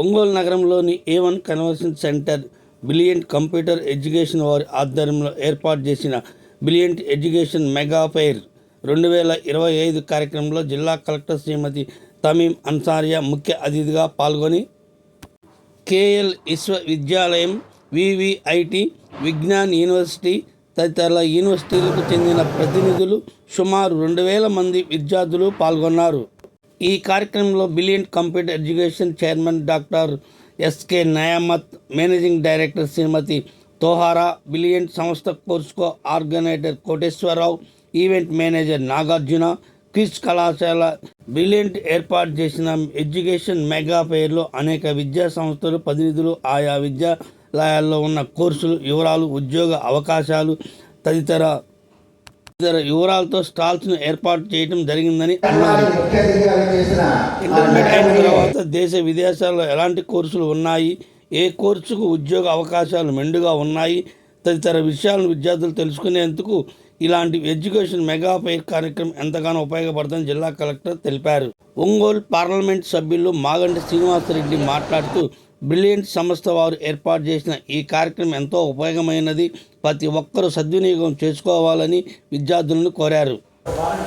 ఒంగోలు నగరంలోని A one conversion centre brilliant computer education వారి ఆధ్వర్యంలో ఏర్పాటు చేసిన బిలియంట్ ఎడ్యుకేషన్ మెగా ఫెయిర్ రెండు వేల ఇరవై ఐదు కార్యక్రమంలో జిల్లా కలెక్టర్ శ్రీమతి తమీం అన్సారియా ముఖ్య అతిథిగా పాల్గొని కేఎల్ విశ్వవిద్యాలయం వివిఐటి విజ్ఞాన్ యూనివర్సిటీ తదితర యూనివర్సిటీలకు చెందిన ప్రతినిధులు సుమారు రెండు వేల మంది విద్యార్థులు పాల్గొన్నారు. ఈ కార్యక్రమంలో brilliant computer education chairman doctor S K Nayamat managing director Shrimati Tohara brilliant సంస్థ కోర్సుకో organiser Koteswararao event manager Nagarjuna Chris కళాశాల బ్రిలియంట్ ఏర్పాటు చేసిన ఎడ్యుకేషన్ మెగా ఫెయిర్లో అనేక విద్యా సంస్థలు ప్రతినిధులు ఆయా విద్యాలయాల్లో ఉన్న కోర్సులు వివరాలు ఉద్యోగ అవకాశాలు తదితర తదితర వివరాలతో స్టాల్స్ను ఏర్పాటు చేయడం జరిగిందని అన్నారు. ఇంటర్మీడియట్ అయిన తర్వాత దేశ విదేశాల్లో ఎలాంటి కోర్సులు ఉన్నాయి? ఏ కోర్సుకు ఉద్యోగ అవకాశాలు మెండుగా ఉన్నాయి? తదితర విషయాలను విద్యార్థులు తెలుసుకునేందుకు ఇలాంటి ఎడ్యుకేషన్ మెగా ఫెయిర్ కార్యక్రమం ఎంతగానో ఉపయోగపడుతుందని జిల్లా కలెక్టర్ తెలిపారు. ఒంగోలు పార్లమెంట్ సభ్యులు మాగంటి శ్రీనివాసరెడ్డి మాట్లాడుతూ బ్రిలియంట్ సంస్థ వారు ఏర్పాటు చేసిన ఈ కార్యక్రమం ఎంతో ఉపయోగమైనది. ప్రతి ఒక్కరూ సద్వినియోగం చేసుకోవాలని విద్యార్థులను కోరారు. ఫారిన్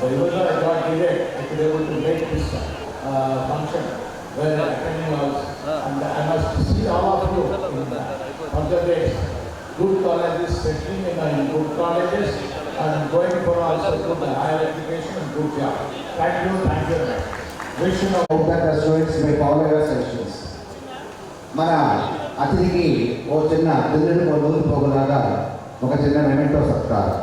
కూడా ఆ భగవంతుని కోరుకుంటూ thank you and have attended a good function this my feeling also even I got delay I could able to make this function where attending also and I must see all of you in further days good colleges, settling in, in good colleges, and going for also good higher education and good job. Thank you, thank you. very much. Wish you hope that the students may follow your suggestions. మన అతిథికి ఓ చిన్న పిల్లలు ఓ నూరు పోగులాగా ఒక చిన్న memento సత్కారం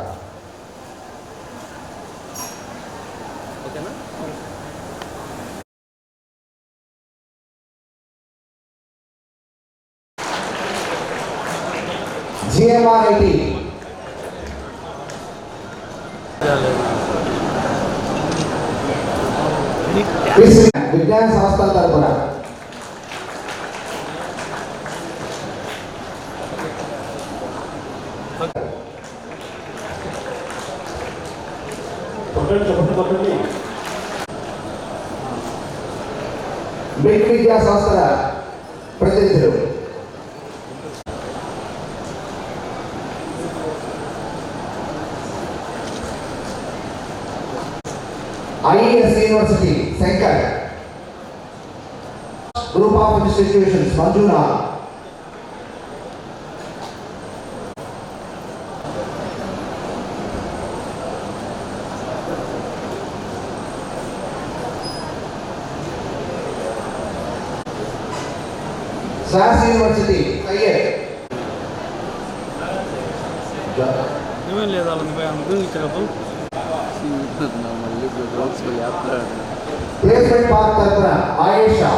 విజ్ఞాన సంస్థల తరపున బ్రిక్ విద్యా సంస్థల group of institutions మంజునా sauce university Syed ఏమేం లేదు వాళ్ళని పోయి ఆమె గురించి చెప్పు ప్లేస్మెంట్ పార్క్ తరపున ఆయేషా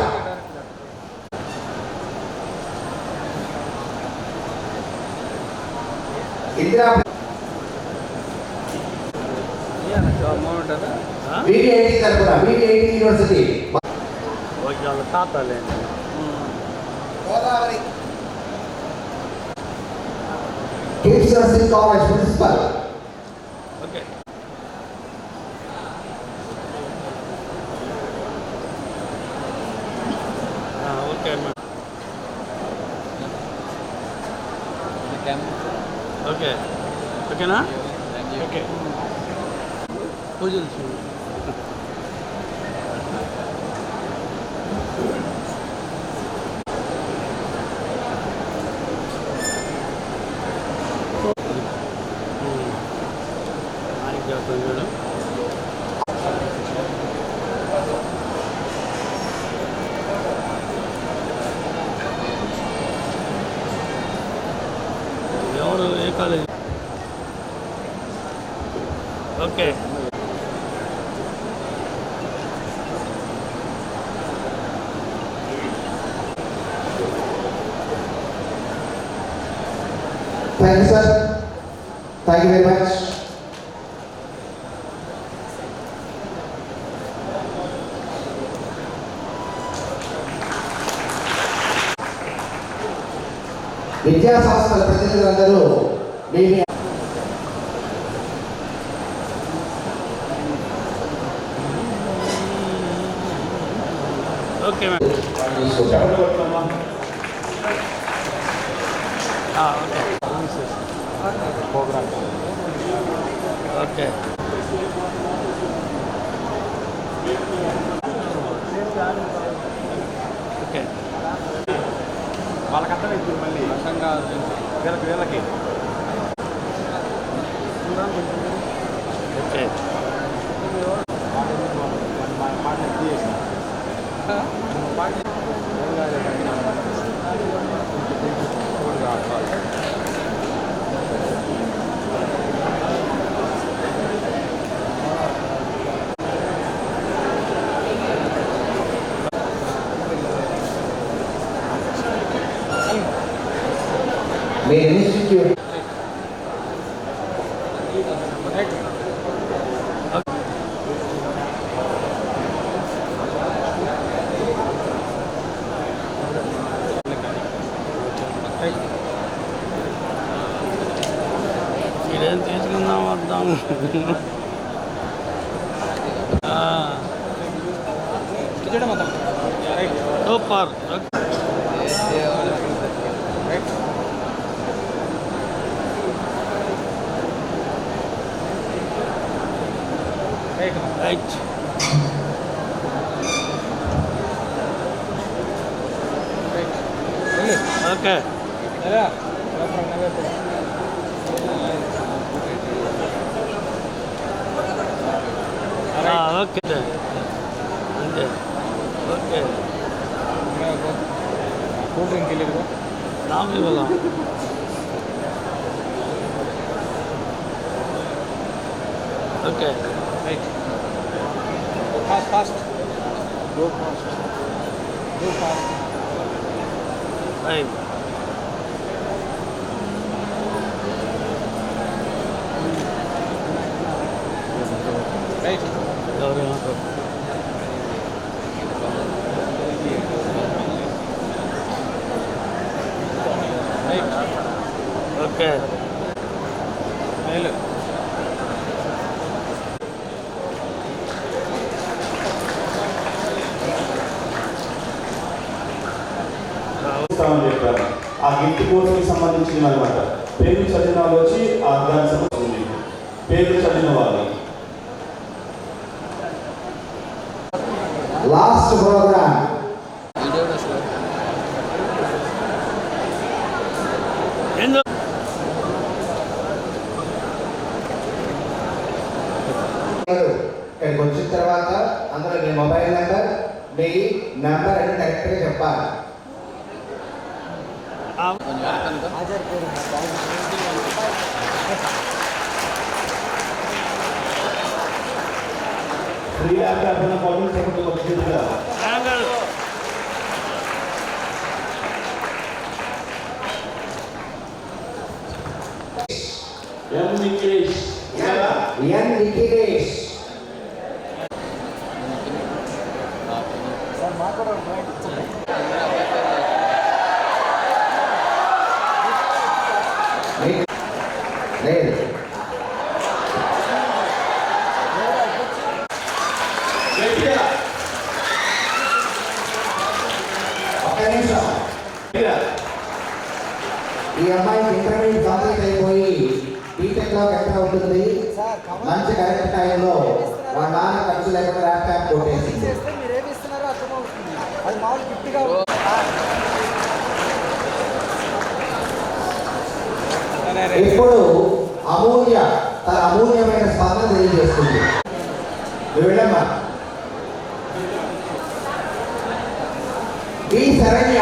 ఇందిరా విడిఐటి తరపున విడిఐటి యూనివర్సిటీ ఓకే వాళ్ళ తాతలేండి Godavari kids nursing college principal ఓకేనా? ఓకే. పూజలు thank you sir thank you very much విద్యా సంస్థల ప్రతినిధులందరూ మీ మీ ఓకే మేడం ఓకే. వాళ్ళకి అర్థమైంది మళ్ళీ. వీళ్ళకి వీళ్ళకి. ఓకే. మీ ఇన్స్టిట్యూట్ ఇదేం తీసుకుందాం వద్దాం ఆ. సూపర్ రైట్ ఓకే ఆ, ఓకే అంతే ఓకే కూల్ డ్రింక్ వెళ్ళేది రామ్ ఇవ్వగా okay right fast. Go fast. Go fast. Time. ఇస్తామని చెప్పారు. ఆ గిఫ్ట్ కోర్సుకి సంబంధించింది అనమాట పేరు చదివిన వాళ్ళు వచ్చి ఆ దానికి సంబంధించింది పేరు చదివిన వాళ్ళు. లాస్ట్ ప్రోగ్రామ్ ఇక్కడికి వచ్చిన తర్వాత అందులో మీ మొబైల్ నెంబర్ మీ నెంబర్ అని కరెక్ట్గా చెప్పాలి. ఆ- ఫ్రీ ల్యాప్టాప్ ఉన్న వాళ్ళు చెప్పండి వచ్చిందిగా యాంగల్ ఎం నిఖిలేష్ ఇలా అమ్మాయికి ఇంటర్మీడియట్ కంప్లీట్ అయిపోయి బీటెక్లో ఎక్కడ ఉంటుంది. మంచి కరెక్ట్ టైంలో వాళ్ళ నాన్న ఖర్చు లేకుండా ల్యాప్టాప్ కొట్టేసింది. అది మామూలు గిఫ్ట్గా ఇప్పుడు అమూల్య తన అమూల్యమైన స్పందన తెలియజేస్తుంది. వెళ్ళమ్మా. ఈ శరణ్య.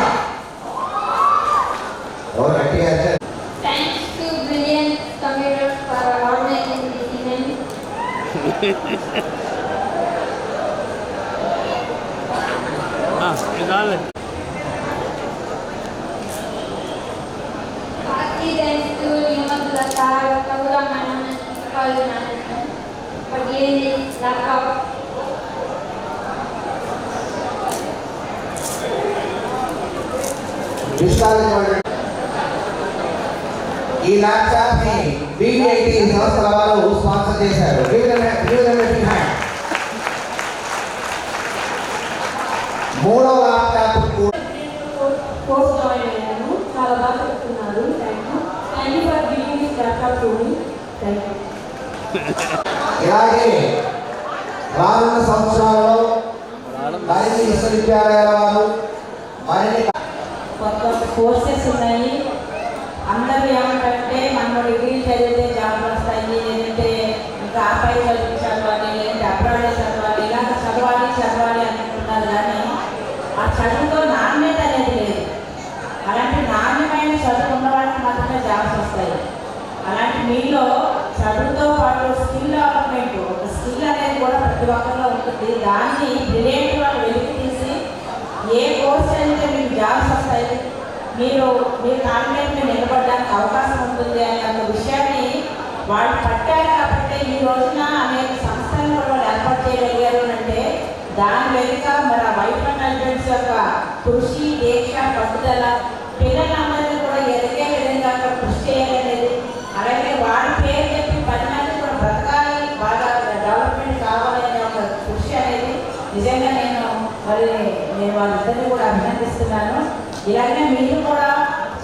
और आगे आता thanks to brilliant computer for organising this event हाँ निकाल Happy thanks to Nirmal Plasar, Kavura Manan, Kalu Manan, for giving this laptop विस्तार ల్యాప్టాప్ని బీబీఐటి సంస్థల వారు స్పాన్సర్ చేశారు. Give them a- give them a big hand. మూడో ల్యాప్టాప్ కోర్స్ జాయిన్ అయ్యాను. చాలా బాగా చెప్తున్నారు. Thank you for giving this laptop to me thank you ఇలాగే రానున్న సంవత్సరాల్లో మరిన్ని విశ్వవిద్యాలయాల వారు మరిన్ని కొత్త కోర్సెస్ ఉన్నాయి. అందరూ ఏమంటారంటే మనం డిగ్రీ చదివితే జాబ్ వస్తాయి లేదంటే ఇంకా ఆ పై చదువు చదవాలి లేదంటే అబ్రాడే చదవాలి ఇలా చదవాలి చదవాలి అనుకుంటున్నారు. కానీ ఆ చదువుతో నాణ్యత అనేది లేదు. అలాంటి నాణ్యమైన చదువు ఉన్న వాళ్ళకి మాత్రమే జాబ్స్ వస్తాయి. అలాంటి మీలో చదువుతో పాటు స్కిల్ డెవలప్మెంట్ ఒక స్కిల్ అనేది కూడా ప్రతి ఒక్కరిలో ఉంటుంది. దాన్ని బ్రిలియంట్ వాళ్ళు వెలికి తీసి ఏ కోర్స్ అయితే మీకు జాబ్స్ వస్తాయి? మీరు మీ కాళ్ళ నిలబడడానికి అవకాశం ఉంటుంది అనే ఒక విషయాన్ని వాళ్ళు పట్టారు కాబట్టి ఈ రోజున అనేక సంస్థలను కూడా వాళ్ళు ఏర్పాటు చేయగలిగారు అంటే దాని వెనుక మన వైఫ్ అండ్ హస్బెండ్స్ యొక్క కృషి దీక్ష పట్టుదల పిల్లలందరినీ కూడా ఎదిగే విధంగా అక్కడ కృషి చేయాలనేది అలాగే వాడి పేరు చెప్పి పది మంది కూడా బ్రతకాలి బాగా డెవలప్మెంట్ కావాలనే ఒక కృషి అనేది నిజంగా నేను మరి నేను వాళ్ళిద్దరిని కూడా అభినందిస్తున్నాను. ఇలాగే మీరు కూడా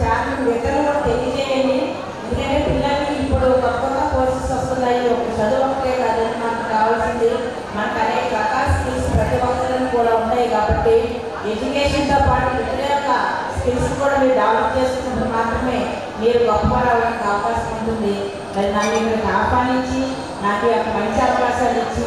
చాలా ఇతరులు కూడా తెలియజేయండి. ఎందుకంటే పిల్లలకి ఇప్పుడు కొత్త కొత్త కోర్సెస్ వస్తున్నాయి. ఒక చదువు ఒకటే కాదని మనకు కావాల్సింది. మనకు అనేక రకాల స్కిల్స్ ప్రతి ఒక్కరికి కూడా ఉంటాయి కాబట్టి ఎడ్యుకేషన్తో పాటు ఇతర యొక్క స్కిల్స్ కూడా మీరు డెవలప్ చేసుకుంటే మాత్రమే మీరు గొప్ప రావడానికి అవకాశం ఉంటుంది. మరి నన్ను ఇక్కడికి ఆహ్వానించి నాకు యొక్క మంచి అవకాశాలు ఇచ్చి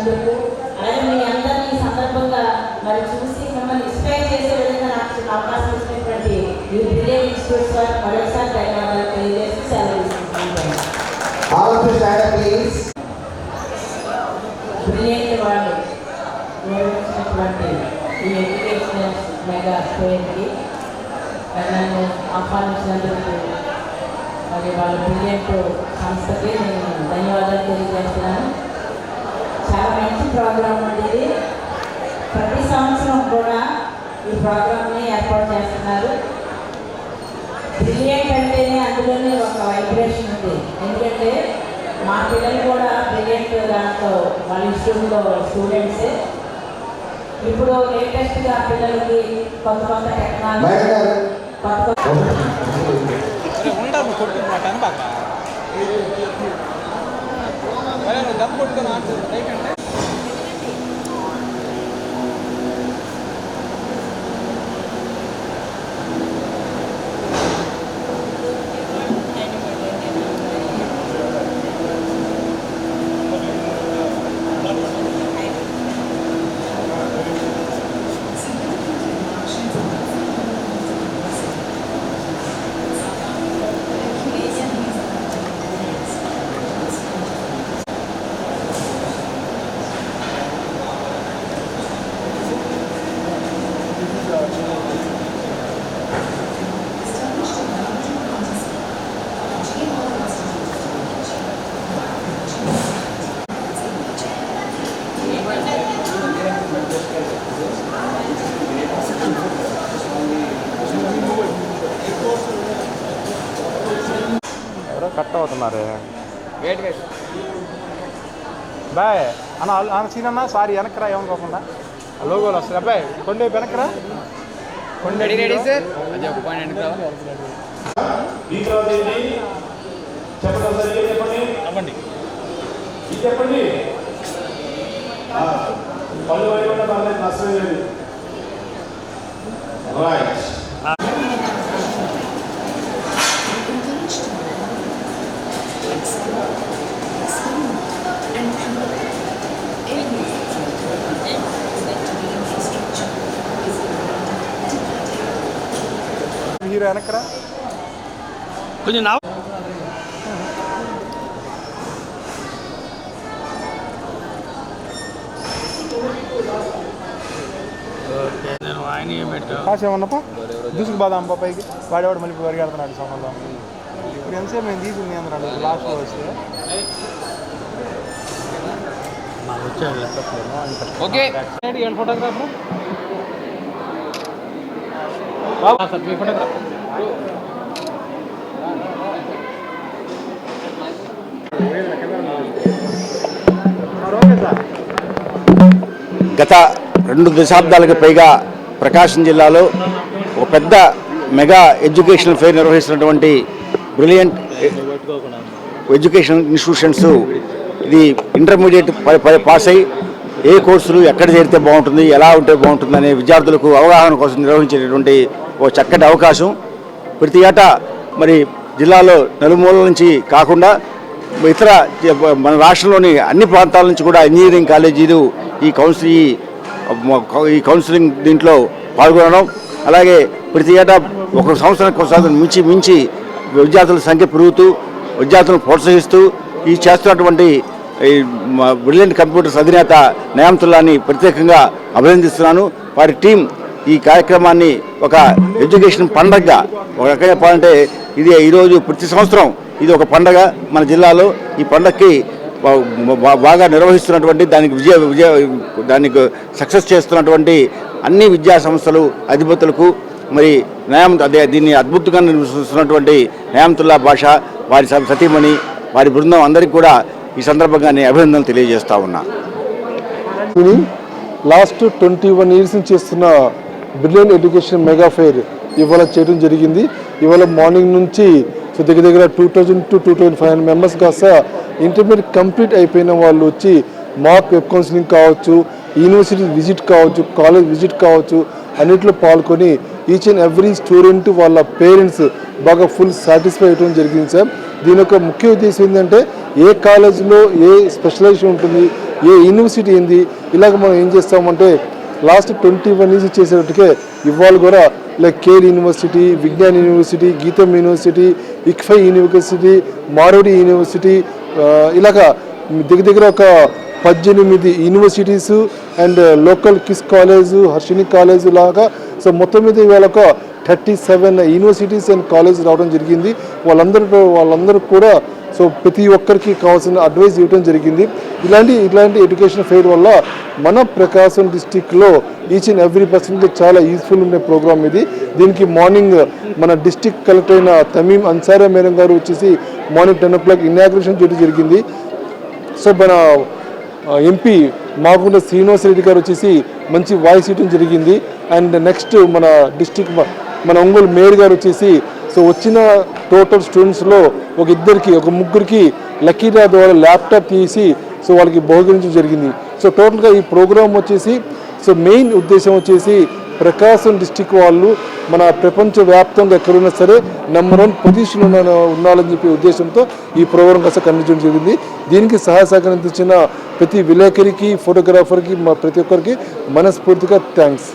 కల్పించినందుకు అలాగే మీ అందరినీ ఈ సందర్భంగా మరి చూసి మిమ్మల్ని ఇన్స్పైర్ చేసే విధంగా నాకు చిన్న అవకాశం ఇచ్చినటువంటి ఈ బ్రిలియన్ ఇన్స్టిట్యూట్స్ వారికి మరొకసారి ధన్యవాదాలు తెలియజేసి సెలవు బ్రిలియంట్ వాళ్ళు నిర్వహించినటువంటి ఈ ఎడ్యుకేషనల్ మెగా స్టోరీకి నన్ను ఆహ్వానించినందుకు మరి వాళ్ళ బ్రిలియంట్ సంస్థకి నేను ధన్యవాదాలు తెలియజేస్తున్నాను. చాలా మంచి ప్రోగ్రామ్ అండి ఇది. ప్రతి సంవత్సరం కూడా ఈ ప్రోగ్రామ్ని ఏర్పాటు చేస్తున్నారు. బ్రిలియంట్ అంటేనే అందులోనే ఒక వైబ్రేషన్ ఉంది. ఎందుకంటే మా పిల్లలు కూడా బ్రిలియంట్ దాంట్లో వాళ్ళ ఇన్స్టిట్యూట్లో స్టూడెంట్సే ఇప్పుడు లేటెస్ట్గా పిల్లలకి కొత్త కొత్త టెక్నాలజీ కొత్త కొత్త ఉంటాము కొట్టు మాట అనబాక నువ్వు దమ్ కొట్టుకొని ఆడుతుంది రైట్ అంటే వెయిట్ బాయ్. అన్న అన్న సీన్ అన్న సారీ వెనకరా ఏమనుకోకుండా లోగోలు వస్తాయి. అబ్బాయి కొండే వెనకరా కొండే చెప్పండి చెప్పండి? పళ్ళు వైపు నష్టం లేదు. రైట్ హీరో వెనకరా కొంచెం నా కాసేమన్నప్ప దూసుకు బాదాం పైకి. వాడేవాడు మళ్ళీ పరిగెడుతున్నాడు సమయంలో ఇప్పుడు ఎంతసేపు మేము తీసింది అందరూ లాస్ట్లో వస్తే. ఓకే. ఫోటోగ్రాఫర్ బాబా సార్ మీ ఫోటోగ్రాఫర్ ఓకే సార్ గత రెండు దశాబ్దాలకు పైగా ప్రకాశం జిల్లాలో ఒక పెద్ద మెగా ఎడ్యుకేషనల్ ఫెయిర్ నిర్వహిస్తున్నటువంటి బ్రిలియంట్ ఎడ్యుకేషన్ ఇన్స్టిట్యూషన్స్ ఇది ఇంటర్మీడియట్ పాస్ అయ్యి ఏ కోర్సులు ఎక్కడ చేరితే బాగుంటుంది ఎలా ఉంటే బాగుంటుంది అనే విద్యార్థులకు అవగాహన కోసం నిర్వహించేటటువంటి ఒక చక్కటి అవకాశం. ప్రతి ఏటా మరి జిల్లాలో నలుమూలల నుంచి కాకుండా ఇతర మన రాష్ట్రంలోని అన్ని ప్రాంతాల నుంచి కూడా ఇంజనీరింగ్ కాలేజీలు ఈ కౌన్సిల్ ఈ ఈ కౌన్సిలింగ్ దీంట్లో పాల్గొనడం. అలాగే ప్రతి ఏటా ఒక సంవత్సరం కొనసాగుతున్న మించి మించి విద్యార్థుల సంఖ్య పెరుగుతూ విద్యార్థులను ప్రోత్సహిస్తూ ఈ చేస్తున్నటువంటి ఈ బ్రిలియంట్ కంప్యూటర్స్ అధినేత నయాంతుల్లాని ప్రత్యేకంగా అభినందిస్తున్నాను. వారి టీం ఈ కార్యక్రమాన్ని ఒక ఎడ్యుకేషన్ పండగగా ఒక రకంగా చెప్పాలంటే ఇది ఈరోజు ప్రతి సంవత్సరం ఇది ఒక పండగ మన జిల్లాలో. ఈ పండగకి బాగా నిర్వహిస్తున్నటువంటి దానికి విజయ విజయ దానికి సక్సెస్ చేస్తున్నటువంటి అన్ని విద్యా సంస్థలు అధిపతులకు మరి న్యాయం అదే దీన్ని అద్భుతంగా నిర్వహిస్తున్నటువంటి న్యాయంతుల్లా భాష వారి సతీమణి వారి బృందం అందరికీ కూడా ఈ సందర్భంగా నేను అభినందనలు తెలియజేస్తా ఉన్నా. లాస్ట్ ట్వంటీ వన్ ఇయర్స్ నుంచి చేస్తున్న బ్రిలియన్ ఎడ్యుకేషన్ మెగా ఫెయిర్ ఇవాళ చేయడం జరిగింది. ఇవాళ మార్నింగ్ నుంచి సో దగ్గర దగ్గర two thousand to two thousand five hundred members కాస్త ఇంటర్మీడియట్ కంప్లీట్ అయిపోయిన వాళ్ళు వచ్చి మాక్ వెబ్ కౌన్సిలింగ్ కావచ్చు యూనివర్సిటీ విజిట్ కావచ్చు కాలేజ్ విజిట్ కావచ్చు అన్నింటిలో పాల్గొని ఈచ్ అండ్ ఎవ్రీ స్టూడెంట్ వాళ్ళ పేరెంట్స్ బాగా ఫుల్ సాటిస్ఫై అవ్వడం జరిగింది సార్. దీని యొక్క ముఖ్య ఉద్దేశం ఏంటంటే ఏ కాలేజీలో ఏ స్పెషలైజేషన్ ఉంటుంది ఏ యూనివర్సిటీ ఏంది ఇలాగ మనం ఏం చేస్తామంటే లాస్ట్ ట్వంటీ వన్ ఇయర్స్ చేసేటట్టుకే ఇవాళ కూడా like care university Vignan university GITAM university ICFAI university మారోడి university ఇలాగ ఇలాగా దగ్గర దగ్గర ఒక పద్దెనిమిది యూనివర్సిటీస్ అండ్ లోకల్ కిస్ కాలేజు హర్షిని కాలేజు లాగా సో మొత్తం మీద ఇవాళ ఒక thirty seven universities and college రావడం జరిగింది. వాళ్ళందరూ వాళ్ళందరూ కూడా సో ప్రతి ఒక్కరికి కావాల్సిన అడ్వైస్ ఇవ్వడం జరిగింది. ఇలాంటి ఇలాంటి ఎడ్యుకేషన్ ఫెయిర్ వల్ల మన ప్రకాశం డిస్టిక్లో ఈచ్ అండ్ ఎవ్రీ పర్సన్కి చాలా యూస్ఫుల్ ఉండే ప్రోగ్రామ్ ఇది. దీనికి మార్నింగ్ మన డిస్టిక్ కలెక్టర్ అయిన తమీం అన్సారా మేడం గారు వచ్చేసి morning ten o'clock inauguration చేయడం జరిగింది. సో మన ఎంపీ మాగుండ శ్రీనివాస్ రెడ్డి గారు వచ్చేసి మంచి వాయిస్ ఇవ్వడం జరిగింది. అండ్ నెక్స్ట్ మన డిస్టిక్ మన ఒంగోలు మేయర్ గారు వచ్చేసి సో వచ్చిన టోటల్ స్టూడెంట్స్లో ఒక ఇద్దరికి ఒక ముగ్గురికి లక్కీ డ్రా ద్వారా ల్యాప్టాప్ తీసి సో వాళ్ళకి బహుకరించడం జరిగింది. సో టోటల్గా ఈ ప్రోగ్రామ్ వచ్చేసి సో మెయిన్ ఉద్దేశం వచ్చేసి ప్రకాశం డిస్టిక్ వాళ్ళు మన ప్రపంచ వ్యాప్తంగా ఎక్కడున్నా సరే నెంబర్ వన్ పొజిషన్ ఉండాలని చెప్పే ఉద్దేశంతో ఈ ప్రోగ్రాం కాస్త కండక్ట్ జరిగింది. దీనికి సహాయ అందించిన ప్రతి విలేకరికి ఫోటోగ్రాఫర్కి మా ప్రతి ఒక్కరికి మనస్ఫూర్తిగా థ్యాంక్స్